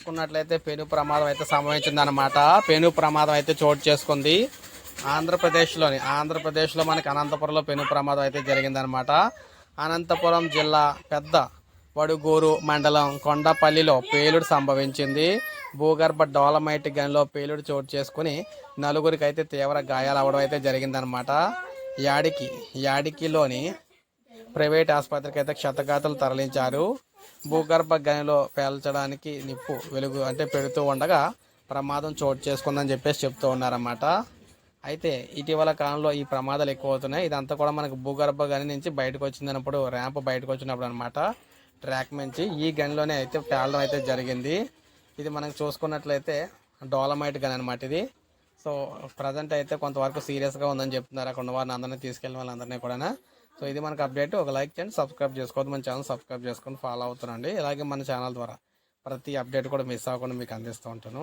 చూసుకున్నట్లయితే పెను ప్రమాదం అయితే సంభవించింది అనమాట పెను ప్రమాదం అయితే చోటు చేసుకుంది. ఆంధ్రప్రదేశ్లోని ఆంధ్రప్రదేశ్లో మనకి అనంతపురంలో పెను ప్రమాదం అయితే జరిగిందనమాట అనంతపురం జిల్లా పెద్ద వడుగూరు మండలం కొండపల్లిలో పేలుడు సంభవించింది. భూగర్భ డోలమైట్ గనిలో పేలుడు చోటు చేసుకుని నలుగురికి అయితే తీవ్ర గాయాలు అవడం అయితే జరిగిందనమాట యాడికి యాడికిలోని ప్రైవేట్ ఆసుపత్రికి అయితే క్షతగాతులు తరలించారు. భూగర్భ గనిలో పేల్చడానికి నిప్పు వెలుగు అంటే పెడుతూ ఉండగా ప్రమాదం చోటు చేసుకుందని చెప్పేసి చెప్తూ ఉన్నారన్నమాట. అయితే ఇటీవల కాలంలో ఈ ప్రమాదాలు ఎక్కువ అవుతున్నాయి ఇదంతా కూడా మనకు భూగర్భ గని నుంచి బయటకు వచ్చిందన్నప్పుడు ర్యాంప్ బయటకు వచ్చినప్పుడు అనమాట ట్రాక్ నుంచి ఈ గనిలోనే అయితే పేలడం అయితే జరిగింది. ఇది మనం చూసుకున్నట్లయితే డోలమైట్ గన్ అనమాట ఇది. సో ప్రజెంట్ అయితే కొంతవరకు సీరియస్గా ఉందని చెప్తున్నారు. అక్కడ ఉన్న వారిని అందరినీ తీసుకెళ్ళిన వాళ్ళందరినీ కూడా సో ఇది మనకు అప్డేట్. ఒక లైక్ చేయండి సబ్స్క్రైబ్ చేసుకోవద్దు. మన ఛానల్ సబ్స్క్రైబ్ చేసుకొని ఫాలో అవుతానండి ఇలాగే మన ఛానల్ ద్వారా ప్రతి అప్డేట్ కూడా మిస్ అవ్వకుండా మీకు అందిస్తూ ఉంటాను.